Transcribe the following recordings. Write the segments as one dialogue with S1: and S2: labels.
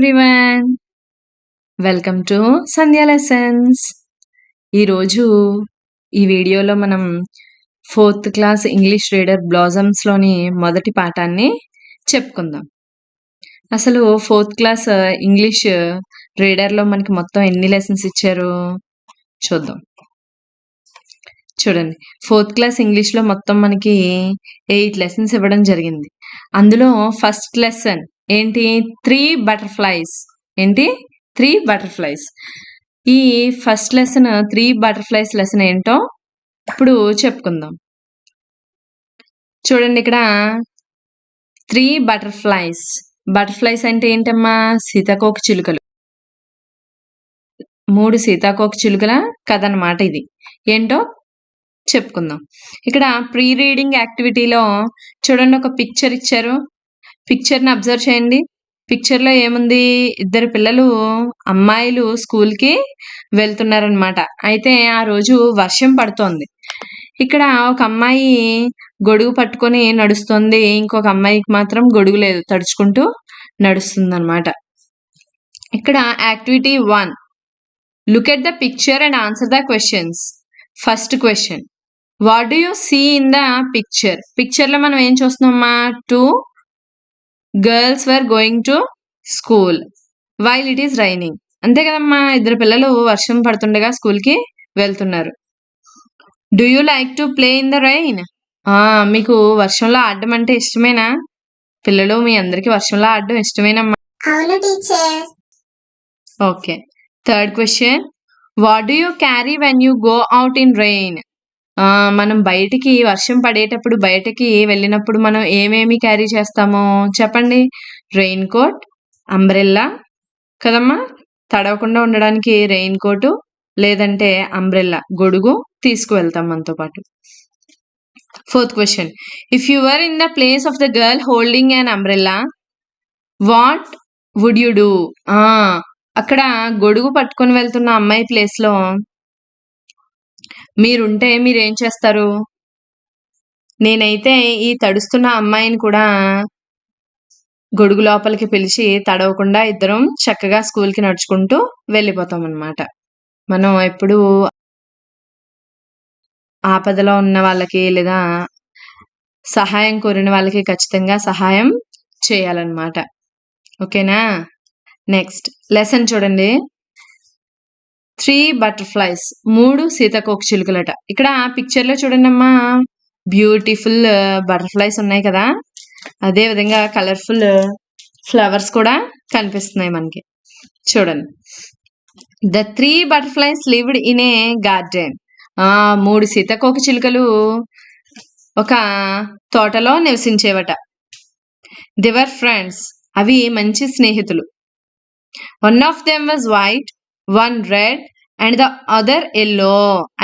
S1: Everyone welcome to Sandhya lessons ఈరోజు ఈ వీడియోలో మనం ఫోర్త్ క్లాస్ ఇంగ్లీష్ రీడర్ బ్లాజమ్స్లోని మొదటి పాఠాన్ని చెప్పుకుందాం. అసలు ఫోర్త్ క్లాస్ ఇంగ్లీష్ రీడర్లో మనకి మొత్తం ఎన్ని లెసన్స్ ఇచ్చారు? చూద్దాం. చూడండి. ఫోర్త్ క్లాస్ ఇంగ్లీష్లో మొత్తం మనకి ఎయిట్ లెసన్స్ ఇవ్వడం జరిగింది. అందులో ఫస్ట్ లెసన్ ఏంటి? త్రీ బటర్ఫ్లైస్ ఏంటి? త్రీ బటర్ఫ్లైస్ ఈ first lesson three butterflies lesson ఏంటో ఇప్పుడు చెప్పుకుందాం. చూడండి ఇక్కడ. త్రీ బటర్ఫ్లైస్ బటర్ఫ్లైస్ అంటే ఏంటమ్మా? సీతాకోక చిలుకలు. మూడు సీతాకోక చిలుకల కథ అన్నమాట ఇది. ఏంటో చెప్పుకుందాం. ఇక్కడ ప్రీ రీడింగ్ యాక్టివిటీలో చూడండి ఒక పిక్చర్ ఇచ్చారు. పిక్చర్ని అబ్జర్వ్ చేయండి. పిక్చర్లో ఏముంది? ఇద్దరు పిల్లలు అమ్మాయిలు స్కూల్కి వెళ్తున్నారనమాట అయితే ఆ రోజు వర్షం పడుతోంది. ఇక్కడ ఒక అమ్మాయి గొడుగు పట్టుకొని నడుస్తుంది. ఇంకొక అమ్మాయికి మాత్రం గొడుగు లేదు. తడుచుకుంటూ నడుస్తుంది అనమాట ఇక్కడ activity one look at the picture and answer the questions first question what do you see in the picture పిక్చర్లో మనం ఏం చూస్తున్నామా two girls were going to school while it is raining అంతే కదమ్మా ఇద్దరు పిల్లలు వర్షం పడుతుండగా స్కూల్కి వెళ్తున్నారు. Do you like to play in the rain మీకు వర్షంలో ఆడడం అంటే ఇష్టమేనా? పిల్లలు మీ అందరికి వర్షంలో ఆడడం ఇష్టమేనమ్మా.
S2: అవును teacher
S1: okay third question what do you carry when you go out in rain మనం బయటికి వర్షం పడేటప్పుడు బయటకి వెళ్ళినప్పుడు మనం ఏమేమి క్యారీ చేస్తామో చెప్పండి. రెయిన్ కోట్ అంబ్రెల్లా కదమ్మా? తడవకుండా ఉండడానికి రెయిన్ కోటు లేదంటే అంబ్రెల్లా గొడుగు తీసుకువెళ్తాం మనతో పాటు. Fourth question if you were in the place of the girl holding an umbrella what would you do అక్కడ గొడుగు పట్టుకొని వెళ్తున్న అమ్మాయి ప్లేస్లో మీరుంటే మీరేం చేస్తారు? నేనైతే ఈ తడుస్తున్న అమ్మాయిని కూడా గొడుగు లోపలికి పిలిచి తడవకుండా ఇద్దరం చక్కగా స్కూల్కి నడుచుకుంటూ వెళ్ళిపోతాం అన్నమాట మనం ఎప్పుడు ఆపదలో ఉన్న వాళ్ళకి లేదా సహాయం కోరిన వాళ్ళకి ఖచ్చితంగా సహాయం చేయాలన్నమాట. ఓకేనా? నెక్స్ట్. లెసన్ చూడండి. త్రీ బటర్ఫ్లైస్ మూడు సీతాకోక చిలుకలట. ఇక్కడ పిక్చర్లో చూడండి అమ్మా బ్యూటిఫుల్ బటర్ఫ్లైస్ ఉన్నాయి కదా. అదే విధంగా కలర్ఫుల్ ఫ్లవర్స్ uh, కూడా కనిపిస్తున్నాయి మనకి. చూడండి. The three butterflies lived in a garden ఆ మూడు సీతాకోక చిలుకలు ఒక తోటలో నివసించేవట. దివర్ ఫ్రెండ్స్ అవి మంచి స్నేహితులు. One of them was white one red and the other yellow.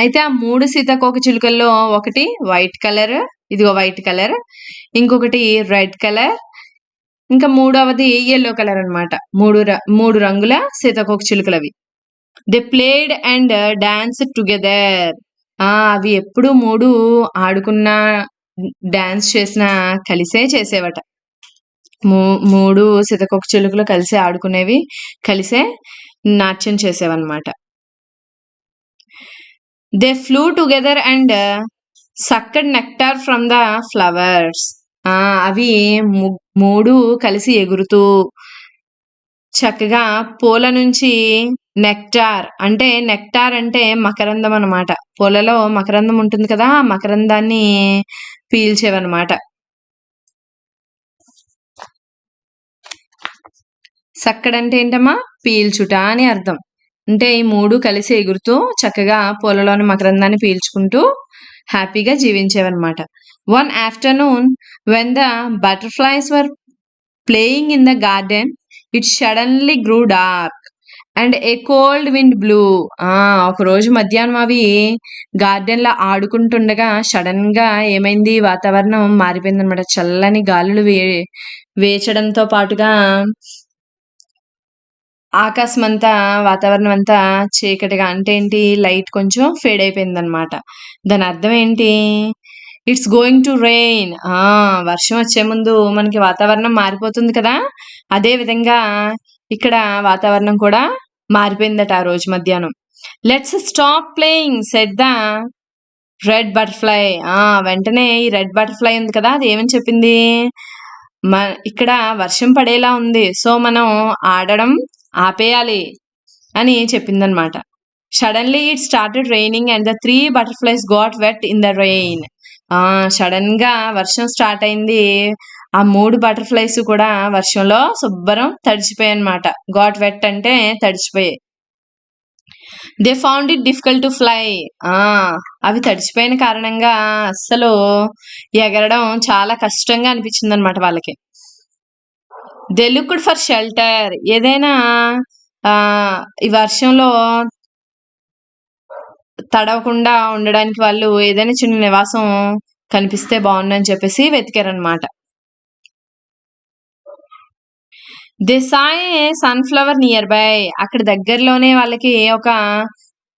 S1: అయితే ఆ మూడు సీతాకోక చిలుకల్లో ఒకటి వైట్ కలర్ ఇదిగో వైట్ కలర్ ఇంకొకటి రెడ్ కలర్ ఇంకా మూడవది ఎల్లో కలర్ అన్నమాట. మూడు మూడు రంగుల సీతాకోక చిలుకలు అవి they played and dance together ఆ అవి ఎప్పుడు మూడు ఆడుకున్న డాన్స్ చేసిన కలిసే చేసేవట. మూ మూడు సీతాకోక చిలుకలు కలిసి ఆడుకునేవి కలిసే నాట్యం చేసేవన్నమాట. They flew together and sucked nectar from the flowers అవి మూడు కలిసి ఎగురుతూ చక్కగా పూల నుంచి నెక్టార్ అంటే నెక్టార్ అంటే మకరందం అన్నమాట పూలలో మకరందం ఉంటుంది కదా ఆ మకరందాన్ని పీల్చేవన్నమాట. సక్కడంటే ఏంటమ్మా? పీల్చుట అని అర్థం. అంటే ఈ మూడు కలిసి ఎగురుతూ చక్కగా పూలలోని మకరందాన్ని పీల్చుకుంటూ హ్యాపీగా జీవించేవన్నమాట. One afternoon when the butterflies were playing in the garden it suddenly grew dark and a cold wind blew ఆ ఒక రోజు మధ్యాహ్నం అవి గార్డెన్లో ఆడుకుంటుండగా సడన్గా ఏమైంది? వాతావరణం మారిపోయింది అనమాట చల్లని గాలులు వే వేచడంతో పాటుగా ఆకాశం అంతా వాతావరణం అంతా చీకటిగా అంటే ఏంటి లైట్ కొంచెం ఫేడ్ అయిపోయింది అనమాట దాని అర్థం ఏంటి? ఇట్స్ గోయింగ్ టు రెయిన్ ఆ వర్షం వచ్చే ముందు మనకి వాతావరణం మారిపోతుంది కదా? అదే విధంగా ఇక్కడ వాతావరణం కూడా మారిపోయిందట ఆ రోజు మధ్యాహ్నం. Let's stop playing said the red butterfly ఆ వెంటనే ఈ రెడ్ బటర్ఫ్లై ఉంది కదా అది ఏమని చెప్పింది? మ ఇక్కడ వర్షం పడేలా ఉంది. సో మనం ఆడడం ఆపేయాలి అని చెప్పిందనమాట suddenly it started raining and the three butterflies got wet in the rain ఆ సడన్గా వర్షం స్టార్ట్ అయింది. ఆ మూడు బటర్ఫ్లైస్ కూడా వర్షంలో శుభ్రం తడిచిపోయాయి అనమాట గాట్ వెట్ అంటే తడిచిపోయాయి. They found it difficult to fly ఆ అవి తడిచిపోయిన కారణంగా అస్సలు ఎగరడం చాలా కష్టంగా అనిపించింది అనమాట వాళ్ళకి. దే లుక్డ్ ఫర్ షెల్టర్ ఏదైనా ఆ ఈ వర్షంలో తడవకుండా ఉండడానికి వాళ్ళు ఏదైనా చిన్న నివాసం కనిపిస్తే బాగుందని చెప్పేసి వెతికారనమాట they saw sunflower nearby అక్కడ దగ్గరలోనే వాళ్ళకి ఒక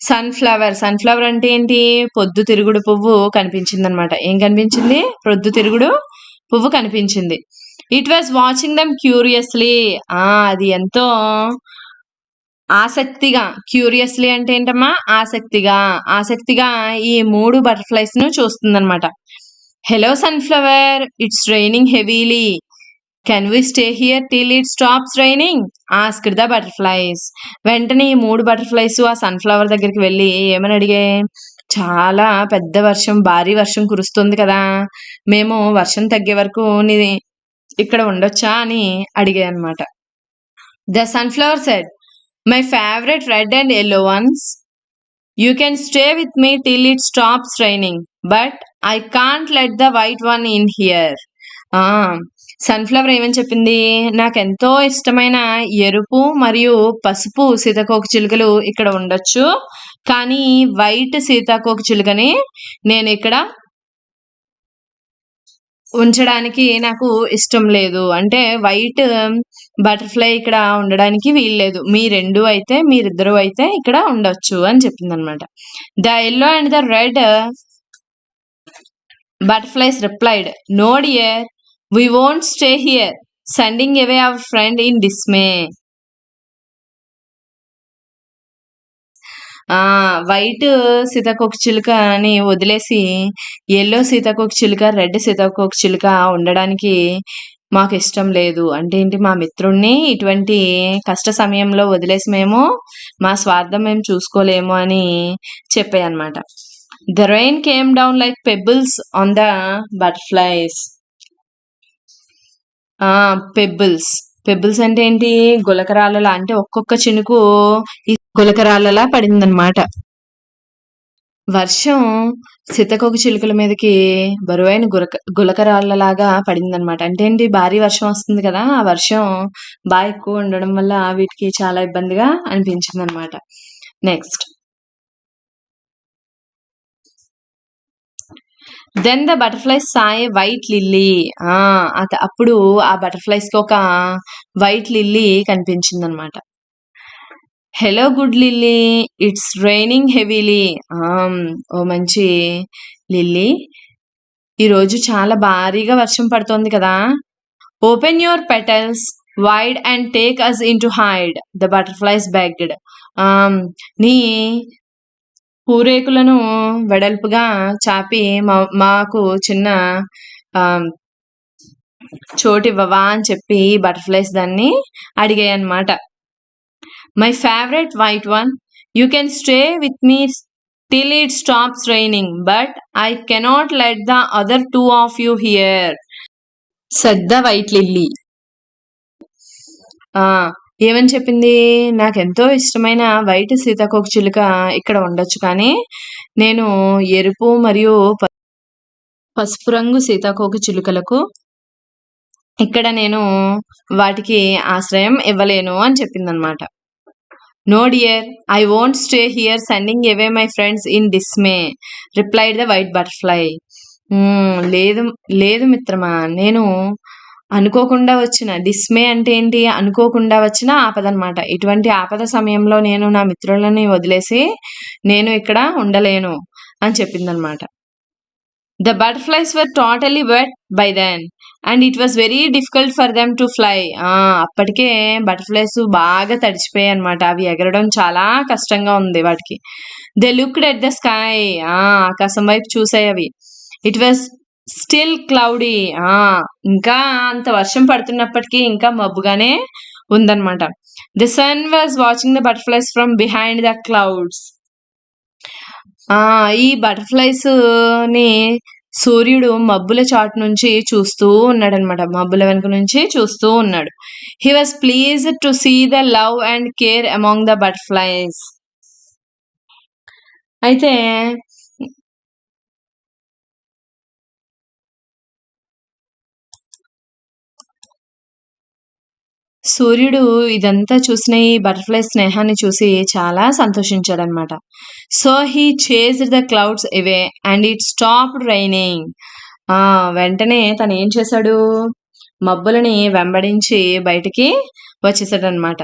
S1: సన్ఫ్లవర్ సన్ఫ్లవర్ అంటే ఏంటి? పొద్దు తిరుగుడు పువ్వు కనిపించింది అనమాట ఏం కనిపించింది? పొద్దు తిరుగుడు పువ్వు కనిపించింది. It was watching them curiously ఆ అది ఎంతో ఆసక్తిగా. క్యూరియస్లీ అంటే ఏంటమ్మా? ఆసక్తిగా. ఆసక్తిగా ఈ మూడు బటర్ఫ్లైస్ను చూస్తుందన్నమాట. Hello sunflower it's raining heavily can we stay here till it stops raining asked the butterflies వెంటనే ఈ మూడు బటర్ఫ్లైస్ ఆ సన్ఫ్లవర్ దగ్గరికి వెళ్ళి ఏమని అడిగే? చాలా పెద్ద వర్షం భారీ వర్షం కురుస్తుంది కదా. మేము వర్షం తగ్గే వరకు నీ ఇక్కడ ఉండొచ్చా అని అడిగాయి అనమాట the sunflower said my favourite red and yellow ones. You can stay with me till it stops raining but I can't let the white one in here. Sunflower ఏమని చెప్పింది? నాకెంతో ఇష్టమైన ఎరుపు మరియు పసుపు సీతాకోక చిలుకలు ఇక్కడ ఉండొచ్చు కానీ వైట్ సీతాకోక చిలుకని నేను ఇక్కడ ఉంచడానికి నాకు ఇష్టం లేదు. అంటే వైట్ um, బటర్ఫ్లై ఇక్కడ ఉండడానికి వీల్లేదు మీ రెండు అయితే మీరిద్దరు అయితే ఇక్కడ ఉండొచ్చు అని చెప్పింది అనమాట the yellow and the red butterflies replied. No dear we won't stay here. Sending away our friend in dismay ఆ వైట్ సీతాకోక చిలుకని వదిలేసి ఎల్లో సీతాకోక చిలుక రెడ్ సీతాకోక చిలుక ఉండడానికి మాకు ఇష్టం లేదు. అంటే ఏంటి మా మిత్రుణ్ణి ఇటువంటి కష్ట సమయంలో వదిలేసి మేము మా స్వార్థం మేము చూసుకోలేము అని చెప్పాయి అనమాట the rain came down like pebbles on the butterflies ఆ పెబుల్స్ పెబుల్స్ అంటే ఏంటి? గులకరాళ్ళలా. అంటే ఒక్కొక్క చినుకు ఈ గులకరాళ్ళలా పడిందనమాట వర్షం సీతకొక చిలుకల మీదకి బరువైన గురక గులకరాళ్ళలాగా పడిందనమాట అంటే ఏంటి? భారీ వర్షం వస్తుంది కదా ఆ వర్షం బాగా ఎక్కువ ఉండడం వల్ల వీటికి చాలా ఇబ్బందిగా అనిపించింది అనమాట next. Then the butterflies saw white lily ఆ అత- అప్పుడు ఆ బటర్ఫ్లైస్కి ఒక వైట్ లిల్లీ కనిపించింది అనమాట hello good lily it's raining heavily ఓ మంచి లిల్లీ ఈరోజు చాలా భారీగా వర్షం పడుతోంది కదా. Open your petals wide and take us in to hide the butterflies begged నీ పూరేకులను వెడల్పుగా చాపి మా- మాకు చిన్న చోటివ్వవా చోటు ఇవ్వవా అని చెప్పి బటర్ఫ్లైస్ దాన్ని అడిగాయి అన్నమాట my favourite white one you can stay with me till it stops raining but I cannot let the other two of you here. Said the white lily. ఏమని చెప్పింది? నాకెంతో ఇష్టమైన వైట్ సీతాకోక చిలుక ఇక్కడ ఉండొచ్చు కానీ నేను ఎరుపు మరియు పసుపు రంగు సీతాకోక చిలుకలకు ఇక్కడ నేను వాటికి ఆశ్రయం ఇవ్వలేను అని చెప్పింది అనమాట no dear I won't stay here sending away my friends in dismay replied the white butterfly లేదు లేదు మిత్రమా నేను అనుకోకుండా వచ్చిన డిస్మే అంటే ఏంటి? అనుకోకుండా వచ్చిన ఆపద అనమాట ఇటువంటి ఆపద సమయంలో నేను నా మిత్రులని వదిలేసి నేను ఇక్కడ ఉండలేను అని చెప్పిందనమాట the butterflies were totally wet by then and it was very difficult for them to fly అప్పటికే బటర్ఫ్లైస్ బాగా తడిచిపోయాయి అనమాట అవి ఎగరడం చాలా కష్టంగా ఉంది వాటికి. They looked at the sky ఆకాశం వైపు చూసాయి అవి. ఇట్ వాస్ స్టిల్ క్లౌడీ ఇంకా అంత వర్షం పడుతున్నప్పటికీ ఇంకా మబ్బుగానే ఉందన్నమాట. The sun was watching the butterflies from behind the clouds ఆ ఈ బటర్ఫ్లైస్ని సూర్యుడు మబ్బుల చాటు నుంచి చూస్తూ ఉన్నాడు అనమాట మబ్బుల వెనుక నుంచి చూస్తూ ఉన్నాడు. He was pleased to see the love and care among the butterflies అయితే సూర్యుడు ఇదంతా చూసిన ఈ బటర్ఫ్లై స్నేహాన్ని చూసి చాలా సంతోషించాడనమాట so he chase the clouds away and it stop raining ఆ వెంటనే తను ఏం చేశాడు? మబ్బులని వెంబడించి బయటికి వచ్చేసాడనమాట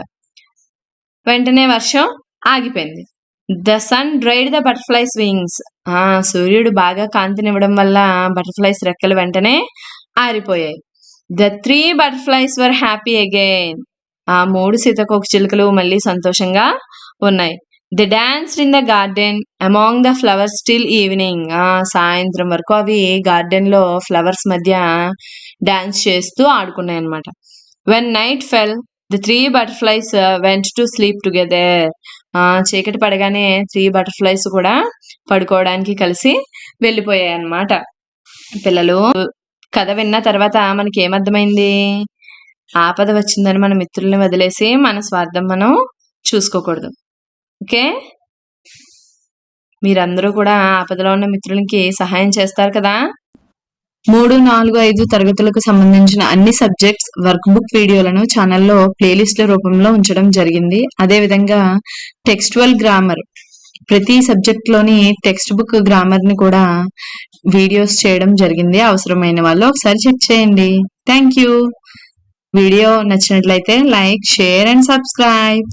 S1: వెంటనే వర్షం ఆగిపోయింది. The sun dried the butterflies wings ఆ సూర్యుడు బాగా కాంతినివ్వడం వల్ల బటర్ఫ్లైస్ రెక్కలు వెంటనే ఆరిపోయాయి. The three butterflies were happy again ఆ మూడు సీతకోక చిలుకలు మళ్ళీ సంతోషంగా ఉన్నాయి. The danced in the garden among the flowers still evening సాయంత్రం వరకు అవి గార్డెన్లో ఫ్లవర్స్ మధ్య డాన్స్ చేస్తూ ఆడుకున్నాయి అనమాట when night fell the three butterflies went to sleep together చీకటి పడగానే త్రీ బటర్ఫ్లైస్ కూడా పడుకోవడానికి కలిసి వెళ్ళిపోయాయి అన్నమాట పిల్లలు కథ విన్న తర్వాత మనకి ఏమర్థమైంది ఆపద వచ్చిందని మన మిత్రుల్ని వదిలేసి మన స్వార్థం మనం చూసుకోకూడదు. ఓకే? మీరందరూ కూడా ఆపదలో ఉన్న మిత్రులకి సహాయం చేస్తారు కదా? మూడు నాలుగు ఐదు తరగతులకు సంబంధించిన అన్ని సబ్జెక్ట్స్ వర్క్ బుక్ వీడియోలను ఛానల్లో ప్లేలిస్ట్ల రూపంలో ఉంచడం జరిగింది. అదేవిధంగా టెక్స్టువల్ గ్రామర్. ప్రతి సబ్జెక్ట్లోని టెక్స్ట్ బుక్ గ్రామర్ని కూడా వీడియోస్ చేయడం జరిగింది. అవసరమైన వాళ్ళు ఒకసారి చెక్ చేయండి. థ్యాంక్ యూ వీడియో నచ్చినట్లయితే లైక్ షేర్ అండ్ సబ్స్క్రైబ్